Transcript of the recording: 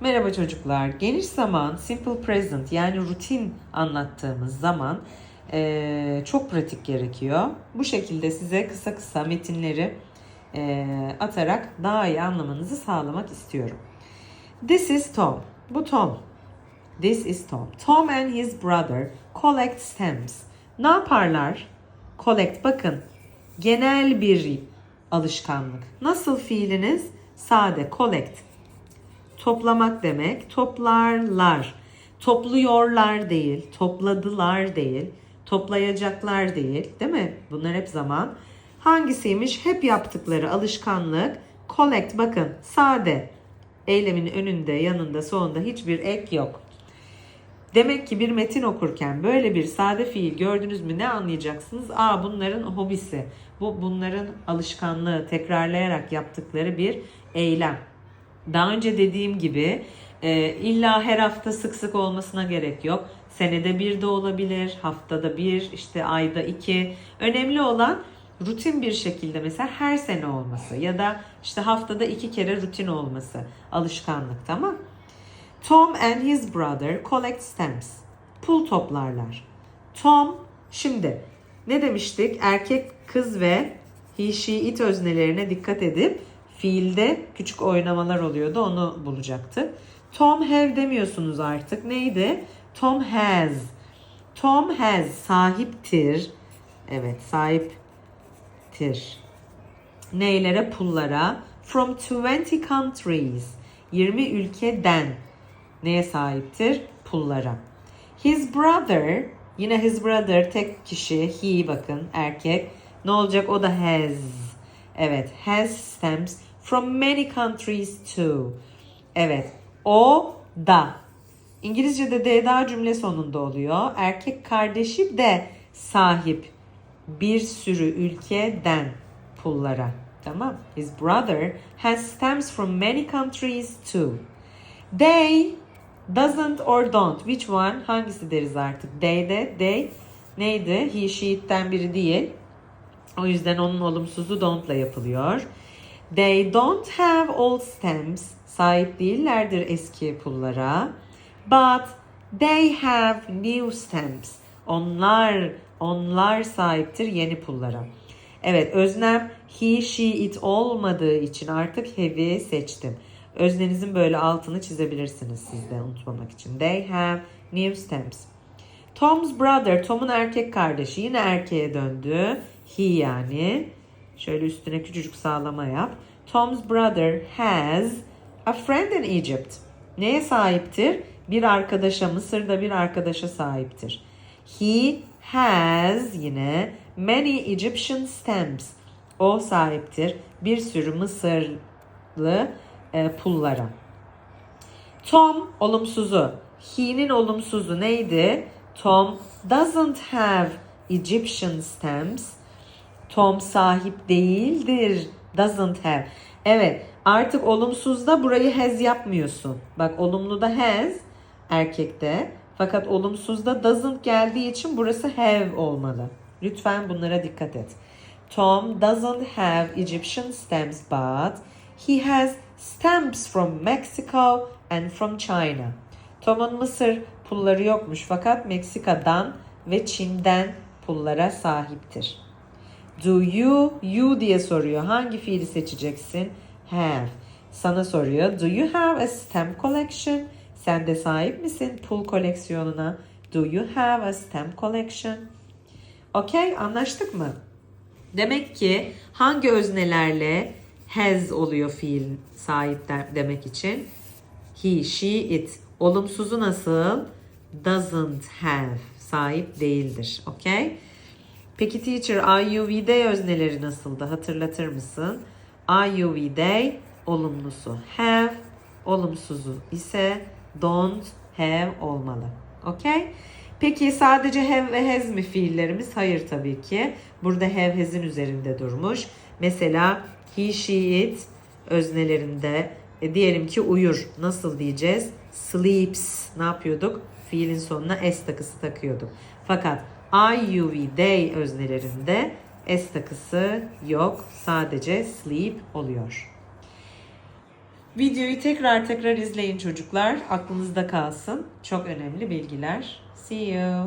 Merhaba çocuklar. Geniş zaman, simple present yani rutin anlattığımız zaman eee, çok pratik gerekiyor. Bu şekilde size kısa kısa metinleri eee, atarak daha iyi anlamanızı sağlamak istiyorum. This is Tom. Bu Tom. This is Tom. Tom and his brother collect stamps. Ne yaparlar? Collect bakın. Genel bir alışkanlık. Nasıl fiiliniz? Sade collect. Toplamak demek. Toplarlar. Topluyorlar değil. Topladılar değil. Toplayacaklar değil. Değil mi? Bunlar hep zaman. Hangisiymiş? Hep yaptıkları alışkanlık. Collect bakın. Sade. Eylemin önünde, yanında, sonunda hiçbir ek yok. Demek ki bir metin okurken böyle bir sade fiil gördünüz mü ne anlayacaksınız? Aa bunların hobisi. Bu bunların alışkanlığı, tekrarlayarak yaptıkları bir eylem. Daha önce dediğim gibi e, illa her hafta sık sık olmasına gerek yok. Senede bir de olabilir, haftada bir, işte ayda iki. Önemli olan rutin bir şekilde mesela her sene olması ya da işte haftada iki kere rutin olması. Alışkanlık tamam. Tom and his brother collect stamps. Pul toplarlar. Tom şimdi ne demiştik? Erkek, kız ve he, she, it öznelerine dikkat edip fiilde küçük oynamalar oluyordu. Onu bulacaktık. Tom have demiyorsunuz artık. Neydi? Tom has. Tom has sahiptir. Evet sahiptir. Neylere? Pullara. From 20 countries. 20 ülkeden neye sahiptir? Pullara. His brother, yine his brother tek kişi, he bakın erkek. Ne olacak? O da has. Evet, has stamps from many countries too. Evet, o da. İngilizce'de de daha cümle sonunda oluyor. Erkek kardeşi de sahip bir sürü ülkeden pullara. Tamam. His brother has stamps from many countries too. They doesn't or don't. Which one? Hangisi deriz artık? They de they neydi? He, she, it'ten biri değil. O yüzden onun olumsuzu don't'la yapılıyor. They don't have old stamps. Sahip değillerdir eski pullara. But they have new stamps. Onlar onlar sahiptir yeni pullara. Evet öznem he, she, it olmadığı için artık have'i seçtim. Öznenizin böyle altını çizebilirsiniz siz de unutmamak için. They have new stamps. Tom's brother, Tom'un erkek kardeşi yine erkeğe döndü. He yani. Şöyle üstüne küçücük sağlama yap. Tom's brother has a friend in Egypt. Neye sahiptir? Bir arkadaşa, Mısır'da bir arkadaşa sahiptir. He has yine many Egyptian stamps. O sahiptir bir sürü Mısırlı e, pullara. Tom olumsuzu. He'nin olumsuzu neydi? Tom doesn't have Egyptian stamps. Tom sahip değildir. Doesn't have. Evet artık olumsuzda burayı has yapmıyorsun. Bak olumluda has erkekte. Fakat olumsuzda doesn't geldiği için burası have olmalı. Lütfen bunlara dikkat et. Tom doesn't have Egyptian stamps but he has stamps from Mexico and from China. Tom'un Mısır pulları yokmuş fakat Meksika'dan ve Çin'den pullara sahiptir. Do you, you diye soruyor. Hangi fiili seçeceksin? Have. Sana soruyor. Do you have a stamp collection? Sen de sahip misin pul koleksiyonuna? Do you have a stamp collection? Okey, anlaştık mı? Demek ki hangi öznelerle has oluyor fiil sahip de- demek için? He, she, it. Olumsuzu nasıl? Doesn't have. Sahip değildir. Okey? Peki teacher, I, you, we, they özneleri nasıldı? Hatırlatır mısın? I, you, we, they olumlusu have, olumsuzu ise don't have olmalı. Okey? Peki sadece have ve has mi fiillerimiz? Hayır tabii ki. Burada have has'in üzerinde durmuş. Mesela he, she, it öznelerinde e, diyelim ki uyur. Nasıl diyeceğiz? Sleeps. Ne yapıyorduk? Fiilin sonuna s takısı takıyorduk. Fakat I, you, we, they öznelerinde s takısı yok. Sadece sleep oluyor. Videoyu tekrar tekrar izleyin çocuklar. Aklınızda kalsın. Çok önemli bilgiler. See you.